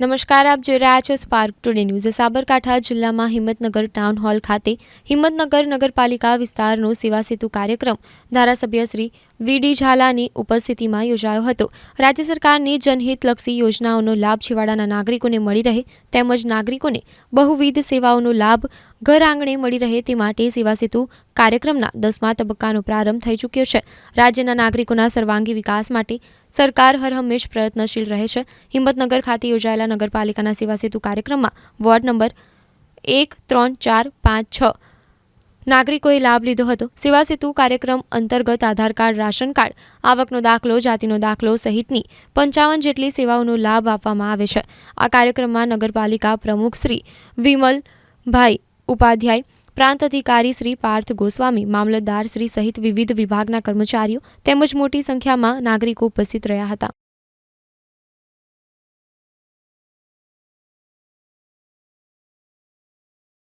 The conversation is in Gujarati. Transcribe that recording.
નમસ્કાર, આપ જોઈ રહ્યા છો સ્પાર્ક ટુડે ન્યૂઝ સાબરકાંઠા જિલ્લામાં હિંમતનગર ટાઉન હોલ ખાતે હિંમતનગર નગરપાલિકા વિસ્તારનો સેવા સેતુ કાર્યક્રમ ધારાસભ્ય શ્રી વીડી ઝાલાની ઉપસ્થિતિમાં યોજાયો હતો. રાજ્ય સરકારની જનહિતલક્ષી યોજનાઓનો લાભ છેવાડાના નાગરિકોને મળી રહે તેમજ નાગરિકોને બહુવિધ સેવાઓનો લાભ ઘર આંગણે મળી રહે તે માટે સેવા સેતુ કાર્યક્રમના દસમા તબક્કાનો પ્રારંભ થઈ ચૂક્યો છે. રાજ્યના નાગરિકોના સર્વાંગી વિકાસ માટે સરકાર હરહંમેશ પ્રયત્નશીલ રહે છે. હિંમતનગર ખાતે યોજાયેલા નગરપાલિકાના સેવા સેતુ કાર્યક્રમમાં વોર્ડ નંબર એક, ત્રણ, ચાર, પાંચ, છ નાગરિકોએ લાભ લીધો હતો. સેવા સેતુ કાર્યક્રમ અંતર્ગત આધાર કાર્ડ, રાશન કાર્ડ, આવકનો દાખલો, જાતિનો દાખલો સહિતની પંચાવન જેટલી સેવાઓનો લાભ આપવામાં આવે છે. આ કાર્યક્રમમાં નગરપાલિકા પ્રમુખ શ્રી વિમલભાઈ ઉપાધ્યાય, પ્રાંત અધિકારી શ્રી પાર્થ ગોસ્વામી, મામલતદાર શ્રી સહિત વિવિધ વિભાગના કર્મચારીઓ તેમજ મોટી સંખ્યામાં નાગરિકો ઉપસ્થિત રહ્યા હતા.